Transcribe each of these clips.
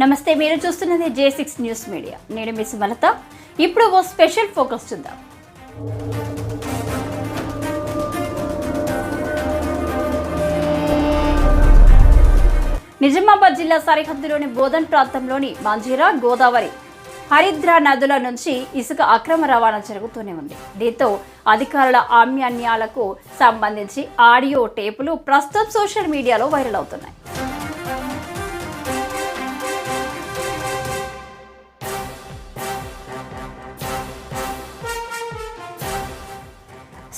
నమస్తే మీరు చూస్తున్నది జే సిక్స్ న్యూస్ మీడియా నేను మీ సుమలత. ఇప్పుడు ఓ స్పెషల్ ఫోకస్ చూద్దాం. నిజామాబాద్ జిల్లా సరిహద్దులోని బోధన్ ప్రాంతంలోని మంజీరా గోదావరి హరిద్ర నదుల నుంచి ఇసుక అక్రమ రవాణా జరుగుతూనే ఉంది. దీంతో అధికారుల ఆమ్యాన్యాలకు సంబంధించి ఆడియో టేపులు ప్రస్తుతం సోషల్ మీడియాలో వైరల్ అవుతున్నాయి.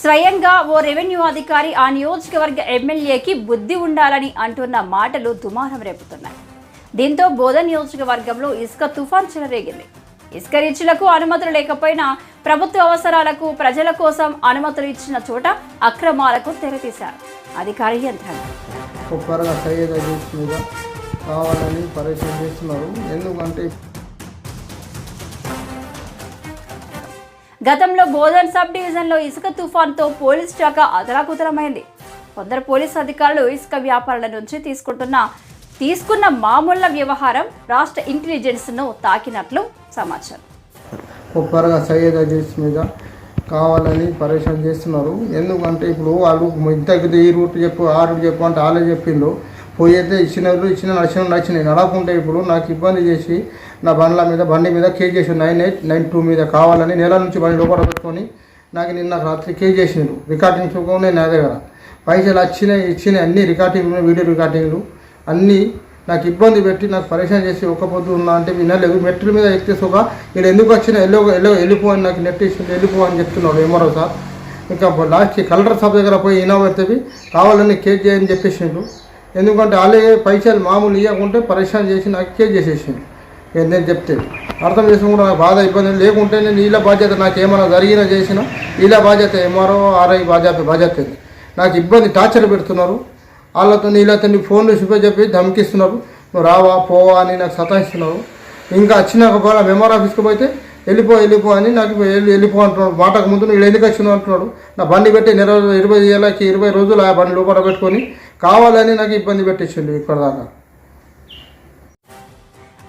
స్వయంగా ఓ రెవెన్యూ అధికారి ఆ నియోజకవర్గ ఎమ్మెల్యేకి బుద్ధి ఉండాలని అంటున్న మాటలు దుమారం రేపుతున్నాయి. దీంతో బోధ నియోజకవర్గంలో ఇసుక తుఫాన్ చెలరేగింది. ఇసుక రీచ్లకు అనుమతులు లేకపోయినా ప్రభుత్వ అవసరాలకు ప్రజల కోసం అనుమతులు ఇచ్చిన చోట అక్రమాలకు తెరతీశారు. అధికారి యంత్రాంగం కావాలని పరిశీలిస్తున్నారు. ఎందుకంటే గతంలో బోధన్ సబ్ డివిజన్లో ఇసుక తుఫాన్తో పోలీస్ శాఖ అదలాకుతలమైంది కొందరు పోలీస్ అధికారులు ఇసుక వ్యాపారుల నుంచి తీసుకుంటున్న తీసుకున్న మామూళ్ళ వ్యవహారం రాష్ట్ర ఇంటెలిజెన్స్ను తాకినట్లు సమాచారం. కుప్పరగా సయ్యద్ అజీజ్ మీద కావాలని పరీక్ష చేస్తున్నారు. ఎందుకంటే ఇప్పుడు వాళ్ళు ఇంతకు ఈ రూట్ చెప్పు ఆ రూట్ చెప్పు అంటే వాళ్ళే చెప్పిండ్రు. పోయితే ఇచ్చిన ఇచ్చిన నచ్చిన నచ్చినాయి. నడకుంటే ఇప్పుడు నాకు ఇబ్బంది చేసి నా బండ్ల మీద బండి మీద కేజ్ చేసి నైన్ ఎయిట్ నైన్ టూ మీద కావాలని నెల నుంచి బండి లోపల పెట్టుకొని నాకు నిన్న రాత్రి కేజ్ చేసిండ్రు. రికార్డింగ్ చూసుకొని నా దగ్గర పైసలు వచ్చినాయి ఇచ్చినాయి అన్ని రికార్డింగ్ వీడియో రికార్డింగ్లు. అన్నీ నాకు ఇబ్బంది పెట్టి నాకు పరేషాన్ చేసి ఒక్క పొద్దు ఉన్నా అంటే వినలేదు. మెట్ల మీద ఎక్కితే సుఖ. ఇక్కడ ఎందుకు వచ్చిన ఎల్లో ఎల్లో వెళ్ళిపో అని నాకు నెట్ ఇచ్చింది వెళ్ళిపో అని చెప్తున్నాడు ఏమరో సార్. ఇంకా లాస్ట్ కలెక్టర్ సభ దగ్గర పోయి ఇనోవేతవి కావాలని కేజ్ చేయని చెప్పేసిండు. ఎందుకంటే వాళ్ళే పైసలు మామూలు ఇవ్వకుంటే పరేషాన్ చేసి నాకు కేజ్ చేసేసిండు. నేను చెప్తే. అర్థం చేసుకుంటే నాకు బాధ ఇబ్బంది లేకుంటే నేను వీళ్ళ బాధ్యత నాకు ఏమైనా జరిగినా చేసినా వీళ్ళ బాధ్యత ఎంఆర్ఓ ఆర్ఐ బాధ్యత బాధ్యత నాకు ఇబ్బంది టార్చర్ పెడుతున్నారు. వాళ్ళతో వీళ్ళతో నీ ఫోన్లు చూపే చెప్పి ధమకిస్తున్నారు. నువ్వు రావా పోవా అని నాకు సతాయిస్తున్నారు. ఇంకా వచ్చినాక పోలా మెమోర్ ఆఫీస్కి పోతే వెళ్ళిపో వెళ్ళిపో అని నాకు వెళ్ళి వెళ్ళిపో అంటున్నాడు. మాటకు ముందు నువ్వు ఎందుకు వచ్చినావు అంటున్నాడు. నా బండి పెట్టి నెల ఇరవై ఏళ్ళకి ఇరవై రోజులు ఆ బండి లోపల పెట్టుకొని కావాలని నాకు ఇబ్బంది పెట్టించిండు ఇప్పటిదాకా.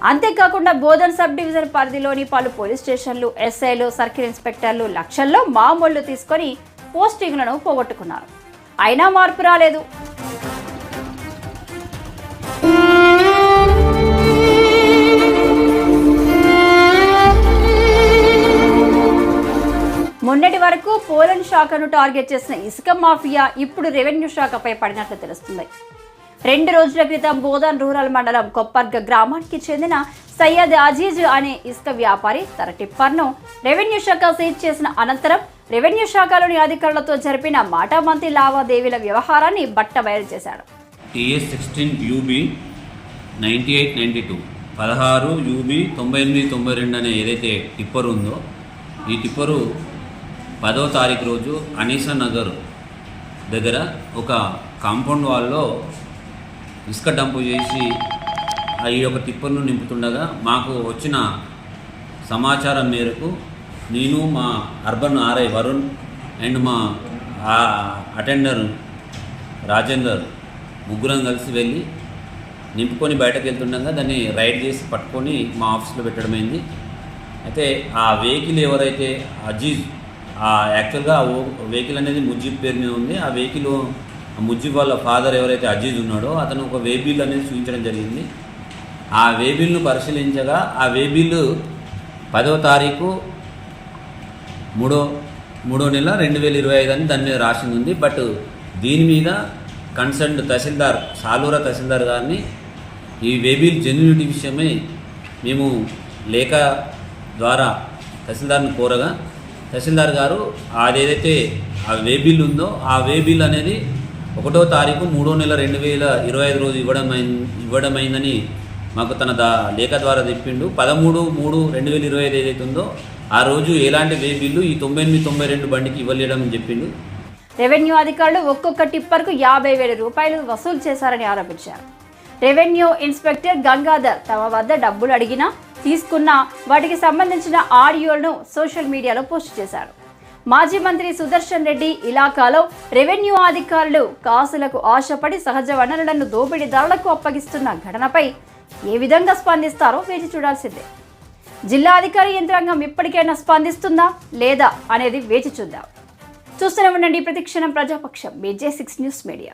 అంతేకాకుండా బోధన్ సబ్ డివిజన్ పరిధిలోని పలు పోలీస్ స్టేషన్లు ఎస్ఐలు సర్కిల్ ఇన్స్పెక్టర్లు లక్షల్లో మామూళ్ళు తీసుకొని పోస్టింగ్లను పోగొట్టుకున్నారు. అయినా మార్పు రాలేదు. మొన్నటి వరకు పోలన్ శాఖను టార్గెట్ చేసిన ఇసుక మాఫియా ఇప్పుడు రెవెన్యూ శాఖపై పడినట్లు తెలుస్తుంది. రెండు రోజుల క్రితం బోధన్ రూరల్ మండలం కొప్పర్గ గ్రామానికి చెందిన సయ్యద్ అజీజ్ అనే ఇసుక వ్యాపారి తన టిప్పర్ను రెవెన్యూ శాఖ సీజ్ చేసిన అనంతరం రెవెన్యూ శాఖలోని అధికారులతో జరిపిన మాటామంతి లావాదేవీల వ్యవహారాన్ని బట్టబయలు చేశాడు. TS sixteen UB ninety eight ninety two పదహారు యూబీ తొంభై ఎనిమిది తొంభై రెండు అనే ఏదైతే టిప్పర్ ఉందో ఈ టిప్పరు పదో తారీఖు రోజు అనీసా నగర్ దగ్గర ఒక కాంపౌండ్ వాల్లో ఇసుక డంపు చేసి ఆ ఈ యొక్క టిప్పర్ను నింపుతుండగా మాకు వచ్చిన సమాచారం మేరకు నేను మా అర్బన్ ఆర్ఐ వరుణ్ అండ్ మా అటెండర్ రాజేందర్ ముగ్గురం కలిసి వెళ్ళి నింపుకొని బయటకు వెళ్తుండగా దాన్ని రైడ్ చేసి పట్టుకొని మా ఆఫీస్లో పెట్టడమైంది అయితే ఆ వెహికల్ ఎవరైతే అజీజ్ ఆ యాక్చువల్గా ఆ ఓ- వెహికల్ అనేది ముజీబ్ పేరు మీద ఉంది. ఆ వెహికల్ ముజీబ్ వాళ్ళ ఫాదర్ ఎవరైతే అజీజ్ ఉన్నాడో అతను ఒక వేబిల్ అనేది చూపించడం జరిగింది. ఆ వేబిల్ను పరిశీలించగా ఆ వేబిల్ పదవ తారీఖు మూడో మూడో నెల రెండు వేల ఇరవై ఐదు అని దాని మీద రాసింది ఉంది. బట్ దీని మీద కన్సర్న్ తహసీల్దార్ సాలూరా తహసీల్దార్ గారిని ఈ వేబిల్ జెన్యునిటీ విషయమై మేము లేఖ ద్వారా తహసీల్దార్ని కోరగా తహసీల్దార్ గారు అదేదైతే ఆ వేబిల్ ఉందో ఆ వేబిల్ అనేది ఒకటో తారీఖు మూడో నెల రెండు వేల ఇరవై ఐదు రోజు ఇవ్వడం ఇవ్వడమైందని మాకు తన దా లేఖ ద్వారా చెప్పిండు. పదమూడు మూడు రెండు వేల ఇరవై ఐదు ఏదైతే ఉందో ఆ రోజు ఎలాంటి వే బిల్లు ఈ తొంభై ఎనిమిది తొంభై రెండు బండికి ఇవ్వలేడమని చెప్పిండు. రెవెన్యూ అధికారులు ఒక్కొక్క టిప్పర్కు యాభై వేల రూపాయలు వసూలు చేశారని ఆరోపించారు. రెవెన్యూ ఇన్స్పెక్టర్ గంగాధర్ తమ వద్ద డబ్బులు అడిగినా తీసుకున్న వాటికి సంబంధించిన ఆడియోలను సోషల్ మీడియాలో పోస్ట్ చేశారు. మాజీ మంత్రి సుదర్శన్ రెడ్డి ఇలాకాలో రెవెన్యూ అధికారులు కాసులకు ఆశపడి సహజ వనరులను దోపిడీదారులకు అప్పగిస్తున్న ఘటనపై ఏ విధంగా స్పందిస్తారో వేచి చూడాల్సిందే. జిల్లా అధికారి యంత్రాంగం ఇప్పటికైనా స్పందిస్తుందా లేదా అనేది వేచి చూద్దాం. చూస్తూనే ఉండండి ప్రతిక్షణం ప్రజాపక్షం. BJ six news media.